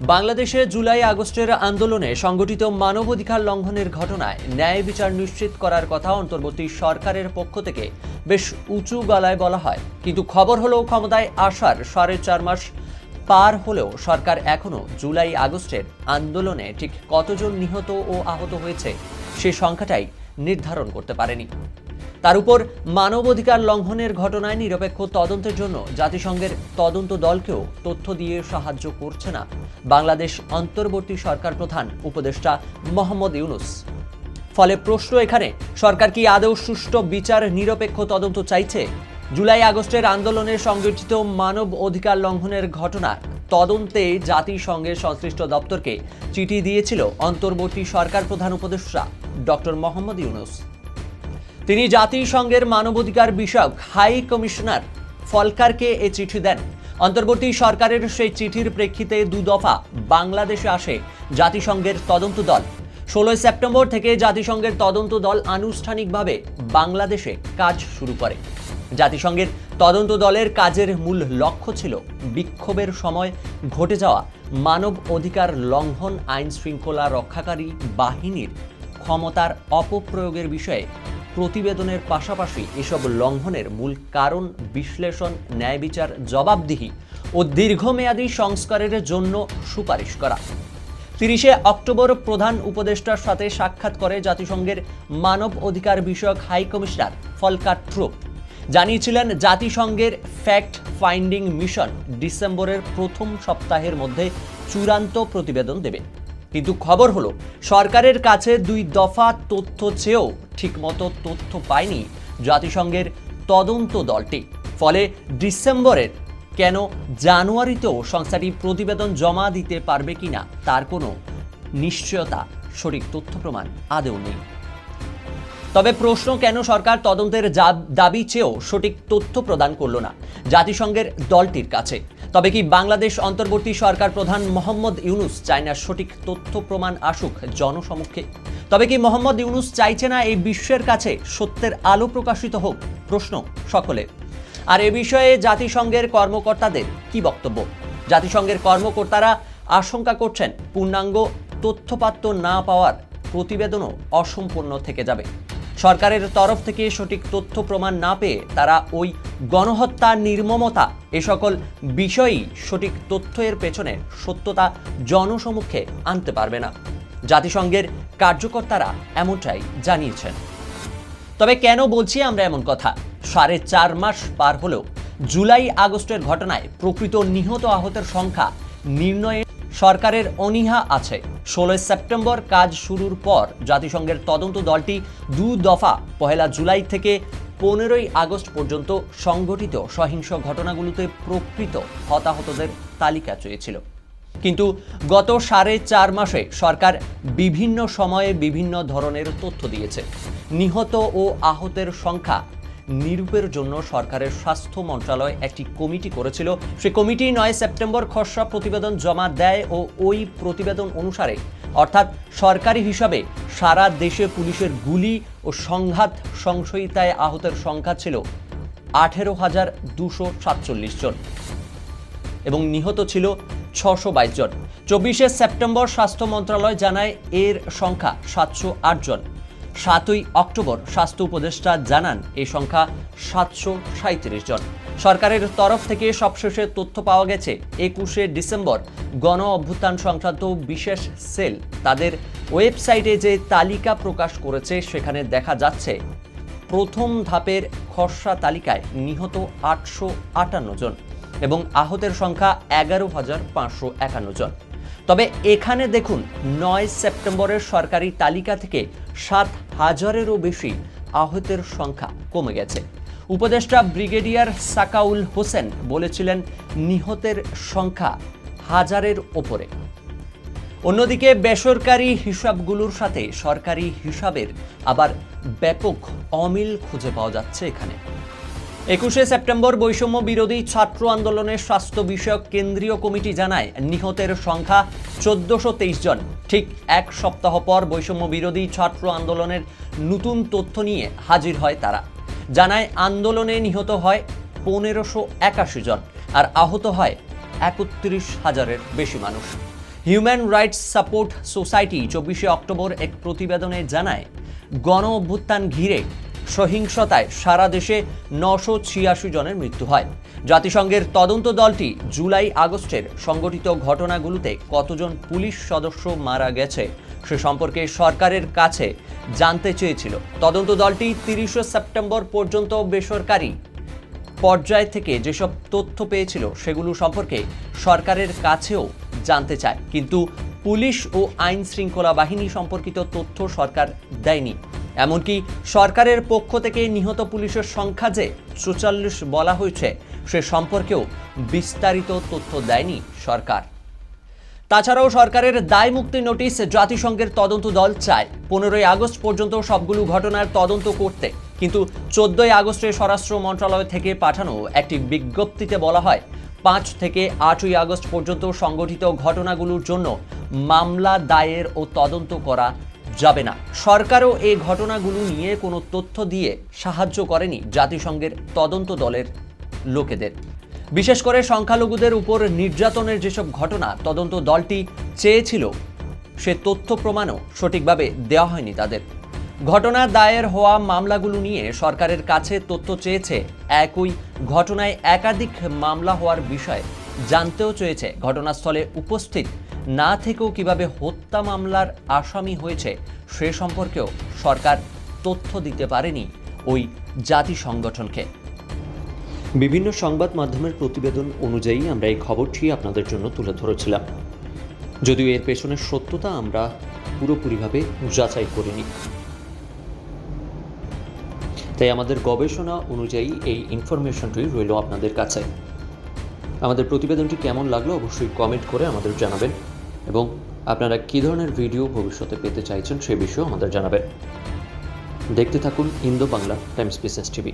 বাংলাদেশে জুলাই আগস্টের আন্দোলনে সংগঠিত মানবাধিকার লঙ্ঘনের ঘটনায় ন্যায় বিচার নিশ্চিত করার কথা অন্তর্বর্তী সরকারের পক্ষ থেকে বেশ উঁচু গলায় বলা হয়। কিন্তু খবর হলো, ক্ষমতায় আসার সাড়ে চার মাস পার হলেও সরকার এখনও জুলাই আগস্টের আন্দোলনে ঠিক কতজন নিহত ও আহত হয়েছে সে সংখ্যাটাই নির্ধারণ করতে পারেনি। তার উপর মানবাধিকার লঙ্ঘনের ঘটনায় নিরপেক্ষ তদন্তের জন্য জাতিসংঘের তদন্ত দলকেও তথ্য দিয়ে সাহায্য করছে না। বাংলাদেশ অন্তর্বর্তী সরকার প্রধান উপদেষ্টা মোহাম্মদ ইউনুস। ফলে প্রশ্ন এখানে, সরকার কি আদৌ সুষ্ঠু বিচার নিরপেক্ষ তদন্ত চাইছে? জুলাই আগস্টের আন্দোলনে সংগঠিত মানব অধিকার লঙ্ঘনের ঘটনা তদন্তে জাতিসংঘের সংশ্লিষ্ট দপ্তরকে চিঠি দিয়েছিল অন্তর্বর্তী সরকার প্রধান উপদেষ্টা ডক্টর মোহাম্মদ ইউনুস। তিনি জাতিসংঘের মানবাধিকার বিষয়ক হাই কমিশনার ফলকারকে এ চিঠি দেন। অন্তর্বর্তী সরকারের সেই চিঠির প্রেক্ষিতে দুদফা বাংলাদেশে আসে জাতিসংঘের তদন্ত দল। ষোলোই সেপ্টেম্বর থেকে জাতিসংঘের তদন্ত দল আনুষ্ঠানিকভাবে বাংলাদেশে কাজ শুরু করে। জাতিসংঘের তদন্ত দলের কাজের মূল লক্ষ্য ছিল বিক্ষোভের সময় ঘটে যাওয়া মানব অধিকার লঙ্ঘন আইন শৃঙ্খলা রক্ষাকারী বাহিনীর ক্ষমতার অপপ্রয়োগের বিষয়ে প্রতিবেদনের পাশাপাশি এসব লঙ্ঘনের মূল কারণ, বিশ্লেষণ ন্যায় বিচার জবাবদিহি ও দীর্ঘমেয়াদী সংস্কারের জন্য সুপারিশ করা। তিরিশে অক্টোবর প্রধান উপদেষ্টার সাথে সাক্ষাৎ করে জাতিসংঘের মানব অধিকার বিষয়ক হাই কমিশনার ফলকার ট্রুপ জানিয়েছিলেন, জাতিসংঘের ফ্যাক্ট ফাইন্ডিং মিশন ডিসেম্বরের প্রথম সপ্তাহের মধ্যে চূড়ান্ত প্রতিবেদন দেবে। কিন্তু খবর হলো, সরকারের কাছে দুই দফা তথ্য চেয়েও ঠিকমতো তথ্য পায়নি জাতিসংঘের তদন্ত দলটি। ফলে ডিসেম্বরের কেন জানুয়ারিতেও সংস্থাটি প্রতিবেদন জমা দিতে পারবে কিনা তার কোনো নিশ্চয়তা সঠিক তথ্য প্রমাণ আদেও নেই। তবে প্রশ্ন কেন সরকার তদন্তের দাবি চেয়েও সঠিক তথ্য প্রদান করল না জাতিসংঘের দলটির কাছে? তবে কি বাংলাদেশ অন্তর্বর্তী সরকার প্রধান মোহাম্মদ ইউনুস চায় না সঠিক তথ্য প্রমাণ আসুক জনসমক্ষে? তবে কি মোহাম্মদ ইউনুস চাইছে না এই বিশ্বের কাছে সত্যের আলো প্রকাশিত হোক? প্রশ্ন সকলের আর এ বিষয়ে জাতিসংঘের কর্মকর্তাদের কি বক্তব্য? জাতিসংঘের কর্মকর্তারা আশঙ্কা করছেন, পূর্ণাঙ্গ তথ্যপাত্র না পাওয়ার প্রতিবেদনও অসম্পূর্ণ থেকে যাবে। সরকারের তরফ থেকে সঠিক তথ্য প্রমাণ না পেয়ে তারা ওই গণহত্যা নির্মমতা, এ সকল বিষয়ই সঠিক তথ্যের পেছনে সত্যতা জনসমক্ষে আনতে পারবে না। জাতিসংঘের কার্যকর্তারা এমনটাই জানিয়েছেন। তবে কেন বলছি আমরা এমন কথা? সাড়ে চার মাস পার হলেও জুলাই আগস্টের ঘটনায় প্রকৃত নিহত আহতের সংখ্যা নির্ণয়ে সরকারের অনীহা আছে। ষোলোই সেপ্টেম্বর কাজ শুরুর পর জাতিসংঘের তদন্ত দলটি দু দফা, পহেলা জুলাই থেকে পনেরোই আগস্ট পর্যন্ত সংঘটিত সহিংস ঘটনাগুলোতে প্রকৃত হতাহতদের তালিকা চেয়েছিল। কিন্তু গত সাড়ে চার মাসে সরকার বিভিন্ন সময়ে বিভিন্ন ধরনের তথ্য দিয়েছে। নিহত ও আহতের সংখ্যা নিরূপের জন্য সরকারের স্বাস্থ্য মন্ত্রণালয় একটি কমিটি করেছিল। সে কমিটি নয় সেপ্টেম্বর খসড়া প্রতিবেদন জমা দেয় ও ওই প্রতিবেদন অনুসারে, অর্থাৎ সরকারি হিসাবে সারা দেশে পুলিশের গুলি ও সংঘাত সংশয়িতায় আহতের সংখ্যা ছিল আঠেরো হাজার দুশো সাতচল্লিশ জন এবং নিহত ছিল ছশো বাইশ জন। চব্বিশে সেপ্টেম্বর স্বাস্থ্য মন্ত্রণালয় জানায় এর সংখ্যা সাতশো আট জন। সাতই অক্টোবর স্বাস্থ্য উপদেষ্টা জানান এই সংখ্যা সাতশো সাঁত্রিশ জন। সরকারের তরফ থেকে সবশেষে তথ্য পাওয়া গেছে, একুশে ডিসেম্বর গণ অভ্যুত্থান সংক্রান্ত বিশেষ সেল। তাদের ওয়েবসাইটে যে তালিকা প্রকাশ করেছে, সেখানে দেখা যাচ্ছে, প্রথম ধাপের খসড়া তালিকায় নিহত আটশো আটান্ন জন এবং আহতের সংখ্যা এগারো হাজার পাঁচশো একান্ন জন। তবে এখানে দেখুন, নয় সেপ্টেম্বরের সরকারি তালিকা থেকে সাত হাজারেরও বেশি আহতের সংখ্যা কমে গেছে। উপদেষ্টা ব্রিগেডিয়ার সাকাউল হোসেন বলেছিলেন, নিহতের সংখ্যা হাজারের ওপরে। অন্যদিকে বেসরকারি হিসাবগুলোর সাথে সরকারি হিসাবের আবার ব্যাপক অমিল খুঁজে পাওয়া যাচ্ছে এখানে। একুশে সেপ্টেম্বর বৈষম্য বিরোধী ছাত্র আন্দোলনের স্বাস্থ্য বিষয়ক কেন্দ্রীয় কমিটি জানায়, নিহতের সংখ্যা চোদ্দশো জন। ঠিক এক সপ্তাহ পর বৈষম্য বিরোধী ছাত্র আন্দোলনের নতুন তথ্য নিয়ে হাজির হয় তারা। জানায়, আন্দোলনে নিহত হয় পনেরোশো একাশি জন আর আহত হয় একত্রিশ হাজারের বেশি মানুষ। হিউম্যান রাইটস সাপোর্ট সোসাইটি চব্বিশে অক্টোবর এক প্রতিবেদনে জানায় গণ অভ্যুত্থান ঘিরে সহিংসতায় সারা দেশে নশো ছিয়াশি জনের মৃত্যু হয়। জাতিসংঘের তদন্ত দলটি জুলাই আগস্টের সংগঠিত ঘটনাগুলোতে কতজন পুলিশ সদস্য মারা গেছে সে সম্পর্কে সরকারের কাছে জানতে চেয়েছিল। তদন্ত দলটি তিরিশে সেপ্টেম্বর পর্যন্ত বেসরকারি পর্যায় থেকে যেসব তথ্য পেয়েছিল সেগুলো সম্পর্কে সরকারের কাছেও জানতে চায়। কিন্তু পুলিশ ও আইন শৃঙ্খলা বাহিনী সম্পর্কিত তথ্য সরকার দেয়নি। এমনকি সরকারের পক্ষ থেকে নিহত পুলিশের সংখ্যা যে চুচাল্লিশ বলা হয়েছে, সে সম্পর্কেও বিস্তারিত তথ্য দেয়নি সরকার। তাছাড়াও সরকারের দায় মুক্তি নোটিশ জাতিসংঘের তদন্ত দল চায়, পনেরোই আগস্ট পর্যন্ত সবগুলো ঘটনার তদন্ত করতে। কিন্তু চোদ্দই আগস্টে স্বরাষ্ট্র মন্ত্রণালয় থেকে পাঠানো একটি বিজ্ঞপ্তিতে বলা হয়, পাঁচ থেকে আটই আগস্ট পর্যন্ত সংগঠিত ঘটনাগুলোর জন্য মামলা দায়ের ও তদন্ত করা যাবে না। সরকারও এই ঘটনাগুলো নিয়ে কোনো তথ্য দিয়ে সাহায্য করেনি জাতিসংঘের তদন্ত দলের লোকেদের। বিশেষ করে সংখ্যালঘুদের উপর নির্যাতনের যেসব ঘটনা, তদন্ত দলটি চেয়েছিল, সে তথ্য প্রমাণও সঠিকভাবে দেওয়া হয়নি তাদের। ঘটনা দায়ের হওয়া মামলাগুলো নিয়ে সরকারের কাছে তথ্য চেয়েছে একই। ঘটনায় একাধিক মামলা হওয়ার বিষয়ে জানতেও চেয়েছে। ঘটনাস্থলে উপস্থিত না থেকেও কীভাবে হত্যা মামলার আসামি হয়েছে সে সম্পর্কেও সরকার তথ্য দিতে পারেনি ওই জাতি সংগঠনকে। বিভিন্ন সংবাদ মাধ্যমের প্রতিবেদন অনুযায়ী আমরা এই খবরটি আপনাদের জন্য তুলে ধরেছিলাম। যদিও এর পেছনের সত্যতা আমরা পুরোপুরিভাবে যাচাই করিনি। তাই আমাদের গবেষণা অনুযায়ী এই ইনফরমেশনটি রইল আপনাদের কাছে। আমাদের প্রতিবেদনটি কেমন লাগল অবশ্যই কমেন্ট করে আমাদের জানাবেন। এবং আপনারা কী ধরনের ভিডিও ভবিষ্যতে পেতে চাইছেন সে বিষয়েও আমাদের জানাবেন। দেখতে থাকুন ইন্দো বাংলা টাইমস বিসেস টিভি।